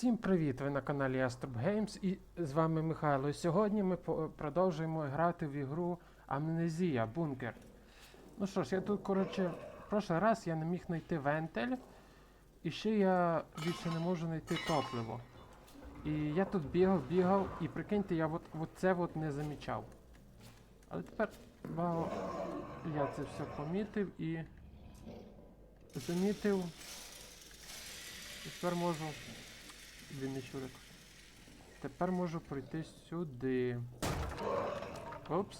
Всім привіт! Ви на каналі Astrob Games і з вами Михайло. І сьогодні ми продовжуємо грати в ігру Амнезія Бункер. Ну що ж, я тут, коротше, в прошлий раз я не міг знайти вентиль, і ще я більше не можу знайти топливо. І я тут бігав, бігав, і прикиньте, я от, от це от не замічав. Але тепер баго я це все помітив і замітив. І тепер можу. Він не чудик. Тепер можу пройти сюди. Опс.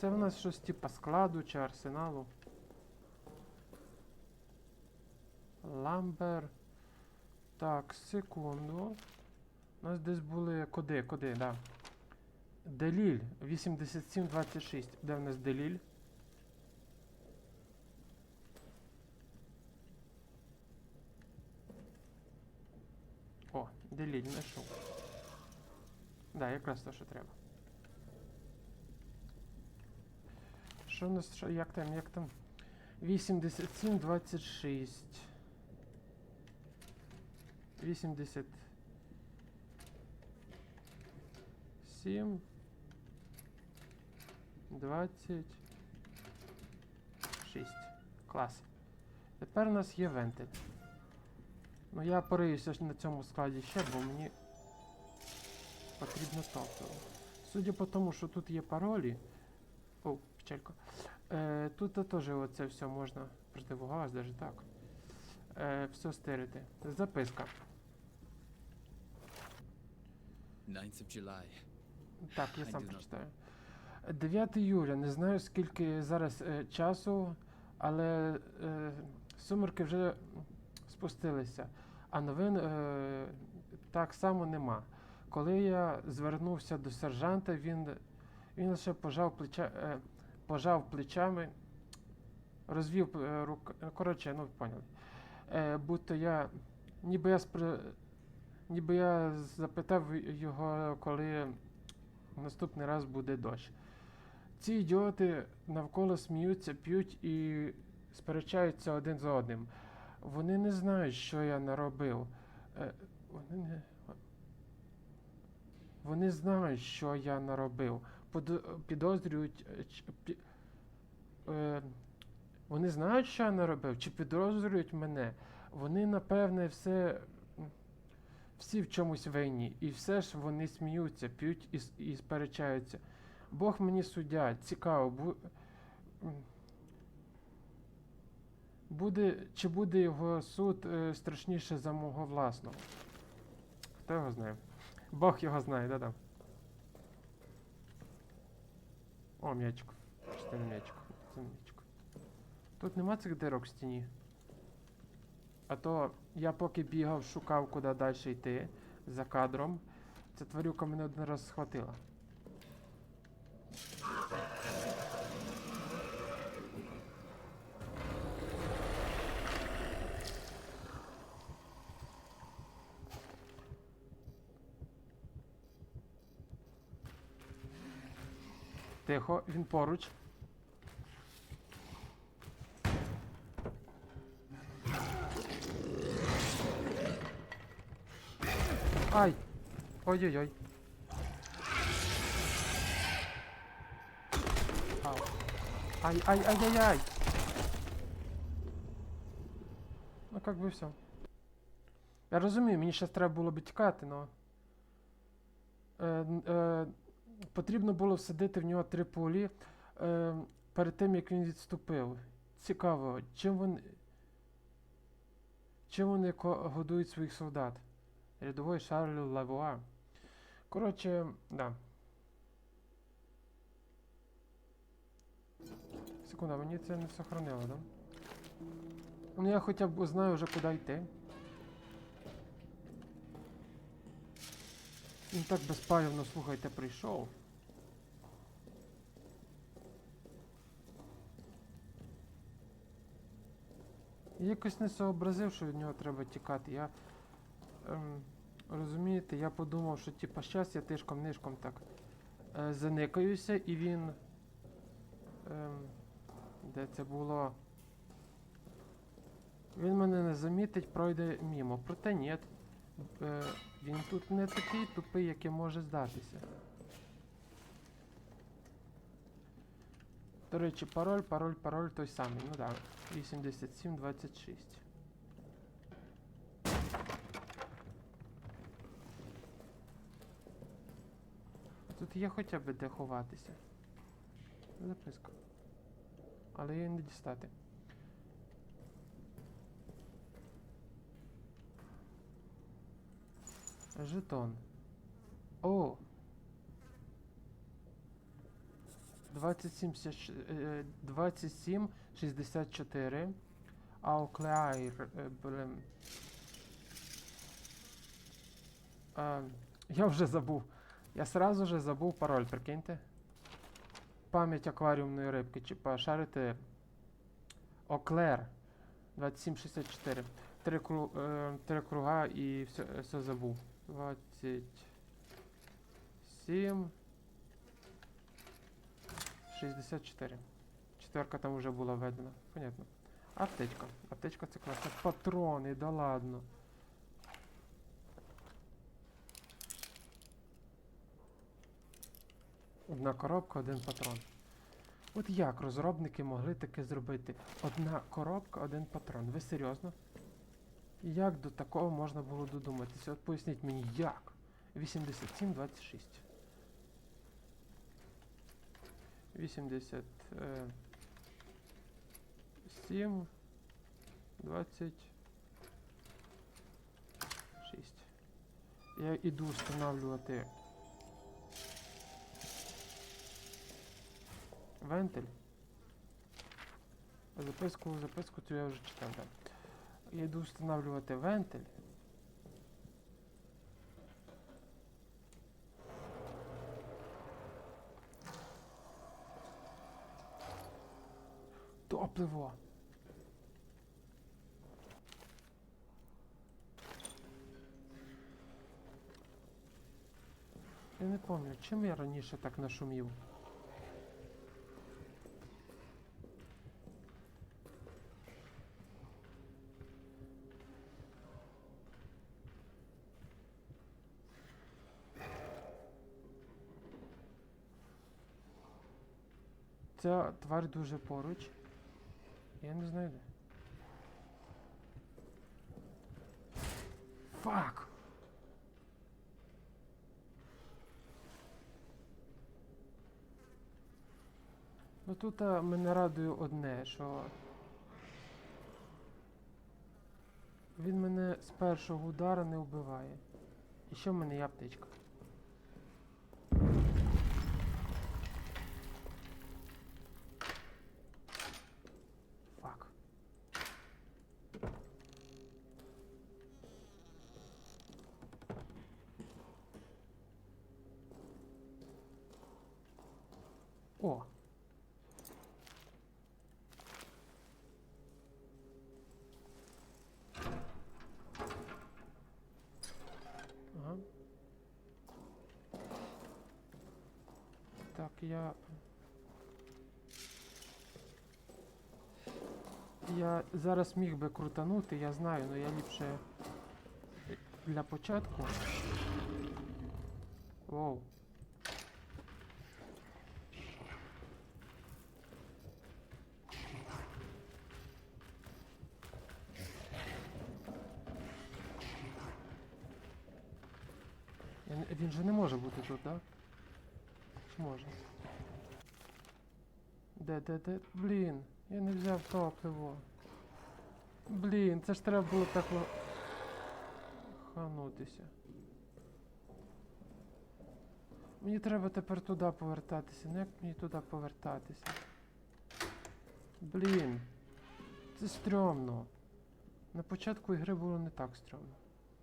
Це в нас щось типа складу чи арсеналу. Ламбер. Так, секунду. У нас десь були коди, коди, да. Деліль 8726. Де в нас деліль? О, деліль знайшов. Да, якраз те, що треба. Що у нас, що, як там, як там? 87, 26. 80. 7. 26. Клас. Тепер у нас є вентиль. Ну я пориюся ж на цьому складі ще, бо мені потрібно топливо. Судя по тому, що тут є паролі. О, печалька. Е, тут теж оце все можна. Противогаз, навіть так. Е, все стерити. Записка. 9th July. Так, я сам прочитаю. 9 июля. Не знаю, скільки зараз е, часу, але е, сумерки вже спустилися, а новин е, так само нема. Коли я звернувся до сержанта, він, він лише пожав, плеча, е, пожав плечами, розвів е, рук. Коротше, ну поняли. Е, будто я. Ніби я спри, ніби я запитав його, коли наступний раз буде дощ. Ці ідіоти навколо сміються, п'ють і сперечаються один з одним. Вони не знають, що я наробив. Е, вони не. Вони знають, що я наробив. Підозрюють. е, е, вони знають, що я наробив, чи підозрюють мене. Вони, напевне, все. Всі в чомусь винні, і все ж вони сміються, п'ють і, і сперечаються. Бог мені суддя, цікаво, бу... буде, чи буде його суд е, страшніше за мого власного? Хто його знає? Бог його знає, да-да. О, м'ячик. Чи це не м'ячик? Це не. Тут нема цих дирок в стіні. А то я поки бігав, шукав, куди далі йти за кадром. Ця тварюка мене один раз схватила. Тихо, він поруч. Ай! Ой-ой-ой. Ай-ай-ай-ай-ай! Ну как би все. Я розумію, мені ще треба було б тікати, но. Е, е, потрібно було всадити в нього три пулі е, перед тим, як він відступив. Цікаво, чим вони. Чим вони годують своїх солдат? Рядовой Шарль Лавуа. Коротше, да. Секунда, мені це не сохранило, да? Ну я хоча б знаю вже куди йти. Він так безпалівно, слухайте, прийшов. Я якось не сообразив, що від нього треба тікати. Я. Ем, розумієте, я подумав, що типа щас я тишком-нишком так е, заникаюся і він. Ем, де це було? Він мене не замітить, пройде мімо. Проте ні. Е, він тут не такий тупий, який може здатися. До речі, пароль, пароль, пароль той самий. Ну так. Да. 8726. Тут є хоча б де ховатися. Записка. Але її не дістати. Жетон. О! 27, сяш- е, 27 Ауклеайр. е, Блин. Я вже забув. Я сразу же забув пароль, прикиньте. Пам'ять акваріумної рибки, чи пошарити Оклер 2764. Три, кру, е, три круга і все, все забув. 27 64. Четверка там вже була введена. Понятно. Аптечка. Аптечка це класно. Патрони, да ладно. Одна коробка, один патрон. От як розробники могли таке зробити? Одна коробка, один патрон. Ви серйозно? Як до такого можна було додуматися? От поясніть мені, як? 87-26. 87 26. Я іду встановлювати вентиль. Записку, записку цю я вже читав, так. Я йду встановлювати вентиль. Топливо. Я не пам'ятаю, чим я раніше так нашумів. Ця тварь дуже поруч. Я не знаю де. Фак! Ну тут а, мене радує одне, що він мене з першого удара не вбиває. І ще в мене є аптечка. Фак. О. Ага. Так, я. Я зараз міг би крутанути, я знаю, але я ліпше для початку. Воу. Я не- Він же не може бути тут, так? Чи? Де, де, де? Блін, я не взяв топливо. Блін, це ж треба було так ло- ханутися. Мені треба тепер туди повертатися. Ну як мені туди повертатися? Блін. Це стрьомно. На початку ігри було не так стрьомно.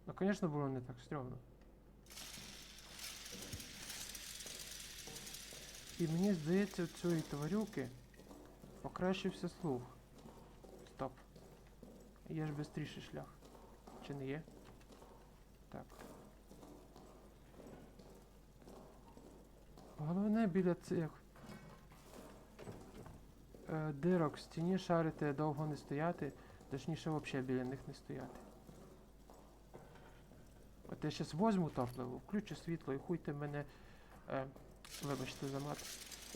Ну, звісно, було не так стрьомно. І мені здається, у цієї тварюки покращився слух. Стоп. Є ж бистріший шлях. Чи не є? Так. Головне біля цих е, дирок в стіні шарити довго не стояти, Точніше, взагалі біля них не стояти. От я зараз возьму топливо, включу світло і хуйте мене. Е, вибачте за мат.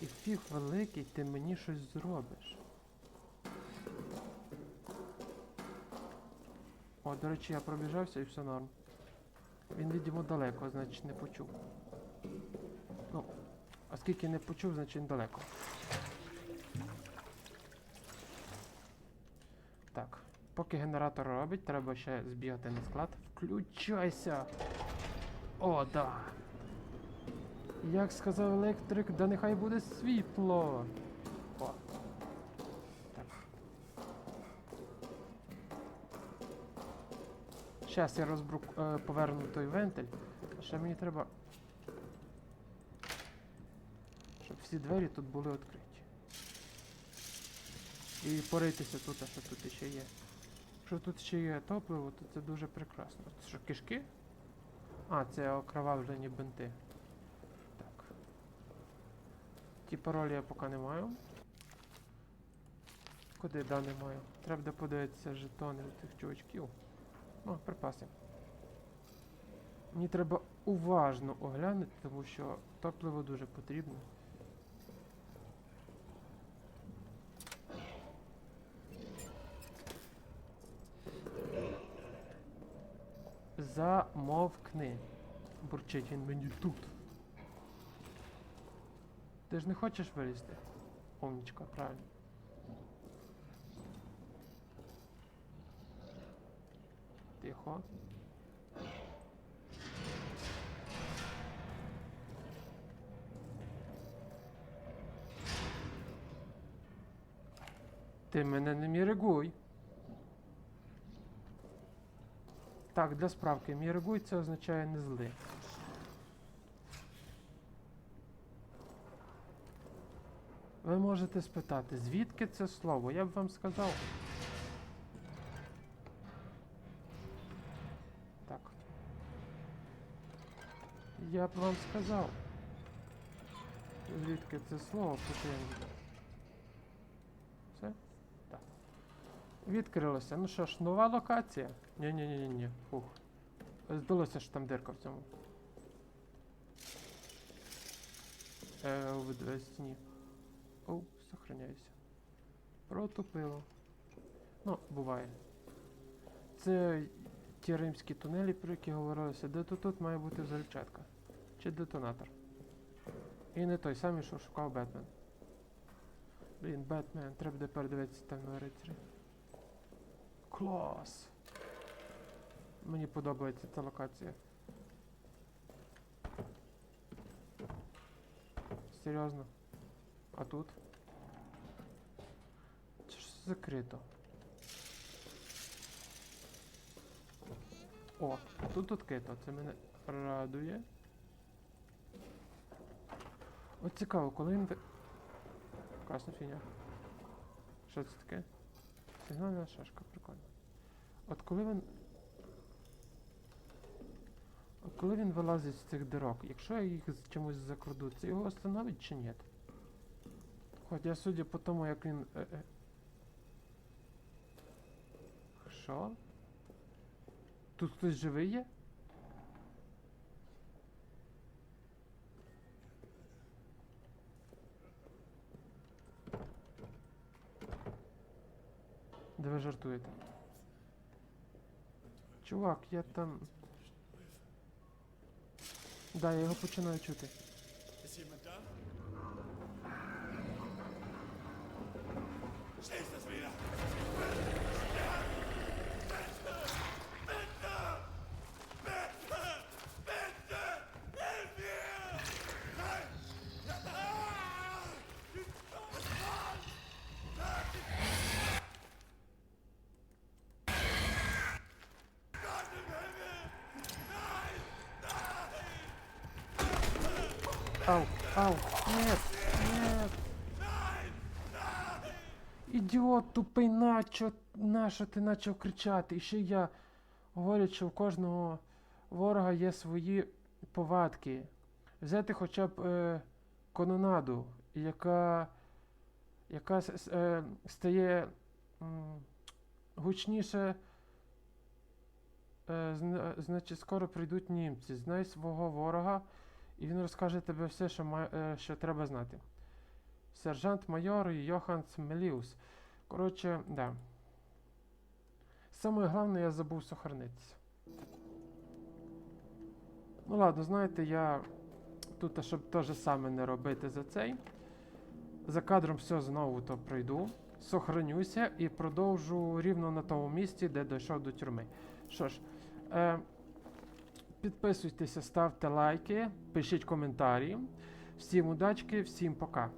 І фіг великий, ти мені щось зробиш. О, до речі, я пробіжався і все норм. Він, видимо, далеко, значить не почув. Ну, оскільки не почув, значить далеко. Так, поки генератор робить, треба ще збігати на склад. Включайся! О, да! Як сказав електрик, да нехай буде світло. О. Так. Щас я розбру е, поверну той вентиль. Ще мені треба. Щоб всі двері тут були відкриті. І поритися тут, а що тут ще є. Якщо тут ще є топливо, то це дуже прекрасно. Це що, кишки? А, це окровавлені бинти. Так. Ті паролі я поки не маю. Куди да не маю? Треба подивитися жетони у тих чувачків. О, припаси. Мені треба уважно оглянути, тому що топливо дуже потрібно. Замовкни. Бурчить він мені тут. Ти ж не хочеш вилізти? Умнічка, правильно. Тихо. Ти мене не міригуй. Так, для справки, міригуй це означає не зли. Ви можете спитати, звідки це слово? Я б вам сказав. Так. Я б вам сказав. Звідки це слово потрібно. Все? Так. Відкрилося. Ну що ж, нова локація? Ні-ні-ні-ні. Фух. Здалося, що там дирка в цьому. Е, в стіні. Оу, сохраняюся. Протупило. Ну, буває. Це ті римські тунелі, про які говорилося, де тут, тут має бути взривчатка. Чи детонатор. І не той самий, що шукав Бетмен. Блін, Бетмен, треба буде передивитися темного рицаря. Клас! Мені подобається ця локація. Серйозно. А тут? Закрито. О, тут відкрито. Це мене радує. От цікаво, коли він. Класна фігня. Що це таке? Сигнальна шашка, прикольно. От коли він. От коли він вилазить з цих дирок, якщо я їх з чимось закладу, це його остановить чи ні? Хоча судя по тому, як він. Е, е. Що? Тут хтось живий є? Де ви жартуєте? Чувак, я там. Да, я його починаю чути. Ist Ау, нет, нет. Ідіот тупий, начо, нащо ти почав кричати? І ще я говорять, що у кожного ворога є свої повадки. Взяти хоча б е, кононаду, яка, яка е, стає. м, гучніше. Е, зна- значить, скоро прийдуть німці. Знай свого ворога, і він розкаже тобі все, що, має, е, що треба знати. Сержант майор Йоханс Меліус. Коротше, да. Саме головне, я забув сохранитися. Ну ладно, знаєте, я тут, щоб те же саме не робити за цей. За кадром все знову то пройду. Сохранюся і продовжу рівно на тому місці, де дійшов до тюрми. Що ж, е, підписуйтеся, ставте лайки, пишіть коментарі. Всім удачки, всім пока.